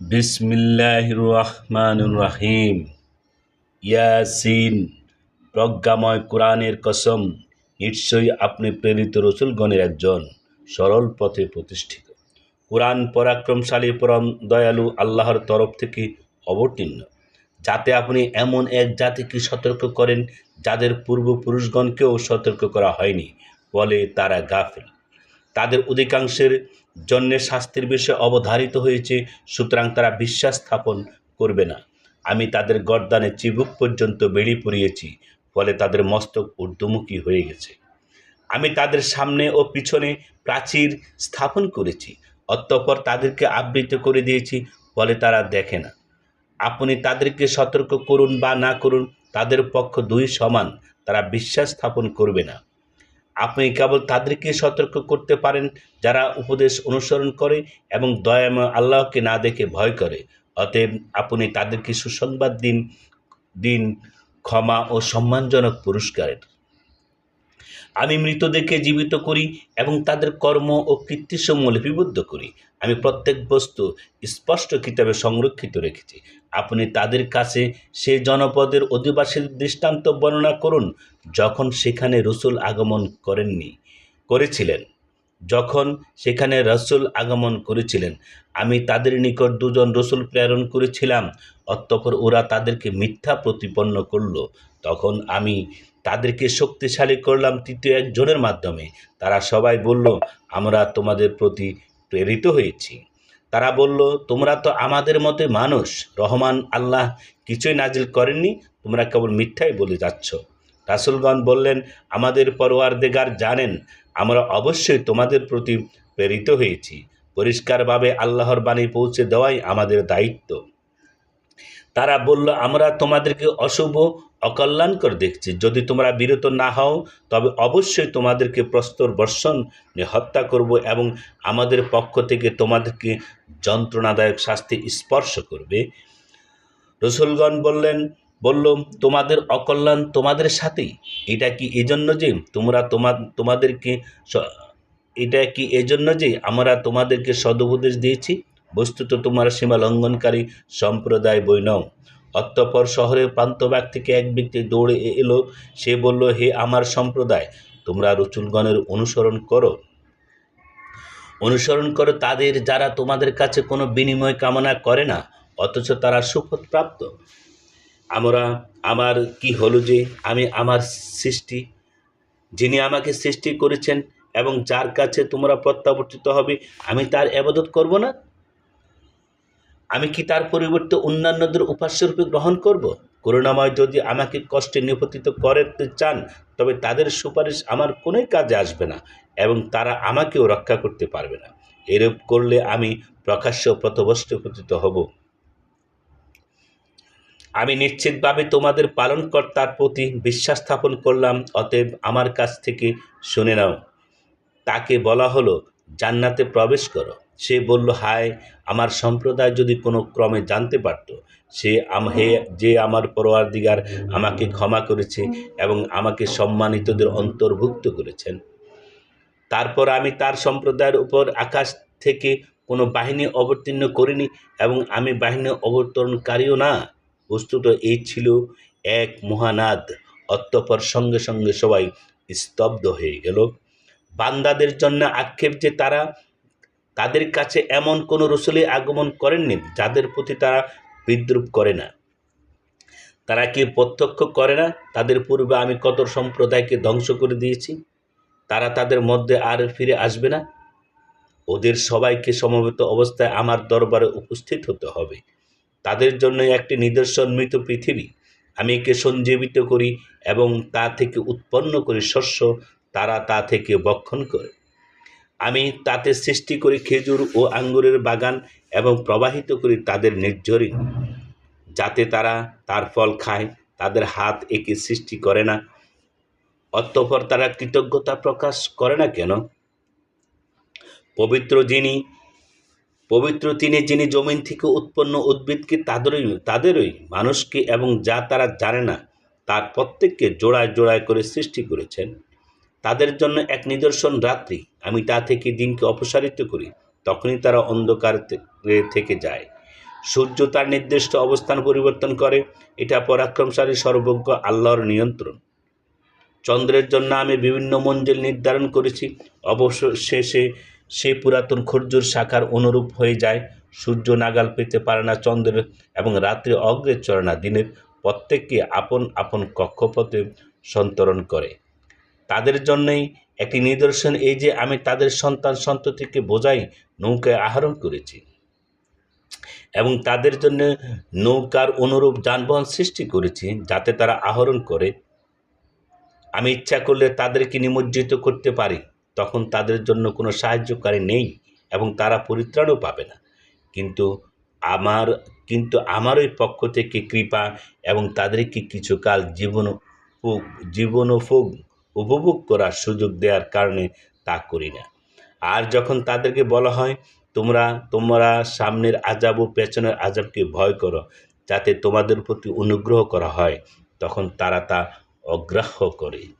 বিসমিল্লাহ রহমান রাহিম ইয়াসিন, প্রজ্ঞাময় কোরআনের কসম, নিশ্চয়ই আপনি প্রেরিত রসুলগণের একজন সরল পথে প্রতিষ্ঠিত। কোরআন পরাক্রমশালী পরম দয়ালু আল্লাহর তরফ থেকে অবতীর্ণ। যাতে আপনি এমন এক জাতিকে সতর্ক করেন, যাদের পূর্বপুরুষগণকেও সতর্ক করা হয়নি, বলে তারা গাফিল। তাদের অধিকাংশের জন্যে শাস্তির বিষয়ে অবধারিত হয়েছে, সুতরাং তারা বিশ্বাস স্থাপন করবে না। আমি তাদের গর্দানে চিবুক পর্যন্ত বেড়ি পরিয়েছি ফলে তাদের মস্তক ঊর্ধ্বমুখী হয়ে গেছে। আমি তাদের সামনে ও পিছনে প্রাচীর স্থাপন করেছি, অতঃপর তাদেরকে আবৃত করে দিয়েছি, ফলে তারা দেখে না। আপনি তাদেরকে সতর্ক করুন বা না করুন, তাদের পক্ষ দুই সমান, তারা বিশ্বাস স্থাপন করবে না। আপনি কেবল তাদেরকে সতর্ক করতে পারেন যারা উপদেশ অনুসরণ করে এবং দয়াময় আল্লাহকে না দেখে ভয় করে। অতএব আপনি তাদেরকে সুসংবাদ দিন দিন ক্ষমা ও সম্মানজনক পুরস্কারের আমি মৃতদেরকে জীবিত করি এবং তাদের কর্ম ও কৃত্তিসমূহ লিপিবদ্ধ করি। আমি প্রত্যেক বস্তু স্পষ্ট কিতাবে সংরক্ষিত রেখেছি। আপনি তাদের কাছে সে জনপদের অধিবাসীর দৃষ্টান্ত বর্ণনা করুন, যখন সেখানে রসুল আগমন করেননি, করেছিলেন। যখন সেখানে রসুল আগমন করেছিলেন, আমি তাদের নিকট দুজন রসুল প্রেরণ করেছিলাম, অতঃপর ওরা তাদেরকে মিথ্যা প্রতিপন্ন করল। তখন আমি তাদেরকে শক্তিশালী করলাম তৃতীয় একজনের মাধ্যমে। তারা সবাই বলল, আমরা তোমাদের প্রতি প্রেরিত হয়েছি। তারা বলল, তোমরা তো আমাদের মতে মানুষ। রহমান আল্লাহ কিছুই নাজিল করেননি। তোমরা কেবল মিথ্যাই বলে যাচ্ছ। রাসুলগণ বললেন, আমাদের পরোয়ারদেগার জানেন, আমরা অবশ্যই তোমাদের প্রতি প্রেরিত হয়েছি। পরিষ্কারভাবে আল্লাহর বাণী পৌঁছে দেওয়াই আমাদের দায়িত্ব। তারা বলল, আমরা তোমাদেরকে অশুভ অকল্যাণকর দেখছি। যদি তোমরা বিরত না হও, তবে অবশ্যই তোমাদেরকে প্রস্তর বর্ষণ হত্যা করব এবং আমাদের পক্ষ থেকে তোমাদেরকে যন্ত্রণাদায়ক শাস্তি স্পর্শ করবে। রসুলগণ বললেন, বলল, তোমাদের অকল্যাণ তোমাদের সাথেই। এটা কি এজন্য যে তোমরা তোমা, তোমাদেরকে এটা কি এজন্য যে আমরা তোমাদেরকে সদুপদেশ দিয়েছি? বস্তুত তোমরা সীমা লঙ্ঘনকারী সম্প্রদায় বই নও অতঃপর শহরের প্রান্তভাগ থেকে এক ব্যক্তি দৌড়ে এলো। সে বলল, হে আমার সম্প্রদায়, তোমরা রচুলগণের অনুসরণ করো। অনুসরণ করো তাদের যারা তোমাদের কাছে কোনো বিনিময় কামনা করে না, অথচ তারা সুপথ প্রাপ্ত। আমরা, আমার কি হলো যে আমি আমার সৃষ্টি, যিনি আমাকে সৃষ্টি করেছেন এবং যার কাছে তোমরা প্রত্যাবর্তিত হবে, আমি তার আবাদত করব না? আমি কি তার পরিবর্তে অন্যান্যদের উপাস্যরূপে গ্রহণ করব? করুণাময় যদি আমাকে কষ্টে নিপতিত করতে চান, তবে তাদের সুপারিশ আমার কোনোই কাজে আসবে না এবং তারা আমাকেও রক্ষা করতে পারবে না। এরূপ করলে আমি প্রকাশ্য প্রতবস্তুপতিত হব। আমি নিশ্চিতভাবে তোমাদের পালনকর্তার প্রতি বিশ্বাস স্থাপন করলাম, অতএব আমার কাছ থেকে শুনে নাও। তাকে বলা হলো, জান্নাতে প্রবেশ করো। সে বলল, হায়, আমার সম্প্রদায় যদি কোনো ক্রমে জানতে পারত, সে হে, যে আমার পরোয়ার দিগার আমাকে ক্ষমা করেছে এবং আমাকে সম্মানিতদের অন্তর্ভুক্ত করেছেন। তারপর আমি তার সম্প্রদায়ের উপর আকাশ থেকে কোনো বাহিনী অবতীর্ণ করিনি এবং আমি বাহিনী অবতরণকারীও না। বস্তুত এই ছিল এক মহানাদ। অত্যপর সঙ্গে সঙ্গে সবাই স্তব্ধ হয়ে গেল। বান্দাদের জন্য আক্ষেপ যে তারা তাদের কাছে এমন কোনো রসুলি আগমন করেননি যাদের প্রতি তারা বিদ্রুপ করে না। তারা কি প্রত্যক্ষ করে না? তাদের পূর্বে আমি কত সম্প্রদায়কে ধ্বংস করে দিয়েছি। তারা তাদের মধ্যে আর ফিরে আসবে না। ওদের সবাইকে সমবেত অবস্থায় আমার দরবারে উপস্থিত হতে হবে। তাদের জন্য একটি নিদর্শন মৃত পৃথিবী। আমি একে সঞ্জীবিত করি এবং তা থেকে উৎপন্ন করি শস্য। তারা তা থেকে বক্ষণ করে। আমি তাতে সৃষ্টি করি খেজুর ও আঙ্গুরের বাগান এবং প্রবাহিত করি তাদের নির্ঝরিণ। যাতে তারা তার ফল খায়, তাদের হাত একে সৃষ্টি করে না। অতঃপর তারা কৃতজ্ঞতা প্রকাশ করে না কেন? পবিত্র যিনি, পবিত্র তিনি যিনি জমিন থেকে উৎপন্ন উদ্ভিদকে তাদেরই তাদেরই মানুষকে এবং যা তারা জানে না, তার প্রত্যেককে জোড়ায় জোড়ায় করে সৃষ্টি করেছেন। তাদের জন্য এক নিদর্শন রাত্রি। আমি তা থেকে দিনকে অপসারিত করি, তখনই তারা অন্ধকার থেকে যায়। সূর্য তার নির্দিষ্ট অবস্থান পরিবর্তন করে, এটা পরাক্রমশালী সর্বজ্ঞ আল্লাহর নিয়ন্ত্রণ। চন্দ্রের জন্য আমি বিভিন্ন মঞ্জিল নির্ধারণ করেছি অবশ্য শেষে সে পুরাতন খর্জুর শাখার অনুরূপ হয়ে যায়। সূর্য নাগাল পেতে পারে না চন্দ্রের এবং রাত্রি অগ্রে চলে না দিনের প্রত্যেককে আপন আপন কক্ষপথে সন্তরণ করে। তাদের জন্যই একটি নিদর্শন এই যে আমি তাদের সন্তান সন্ততিকে বোঝাই নৌকায় আহরণ করেছি। এবং তাদের জন্য নৌকার অনুরূপ যানবাহন সৃষ্টি করেছি যাতে তারা আহরণ করে। আমি ইচ্ছা করলে তাদেরকে নিমজ্জিত করতে পারি, তখন তাদের জন্য কোনো সাহায্যকারী নেই এবং তারা পরিত্রাণও পাবে না। কিন্তু আমার, কিন্তু আমারই পক্ষ থেকে কৃপা এবং তাদেরকে কিছুকাল জীবন জীবনোপভোগ উপভোগ করার সুযোগ দেওয়ার কারণে তা করি না। আর যখন তাদেরকে বলা হয়, তোমরা তোমরা সামনের আজাব ও পেছনের আজাবকে ভয় করো, যাতে তোমাদের প্রতি অনুগ্রহ করা হয়, তখন তারা তা অগ্রাহ্য করে।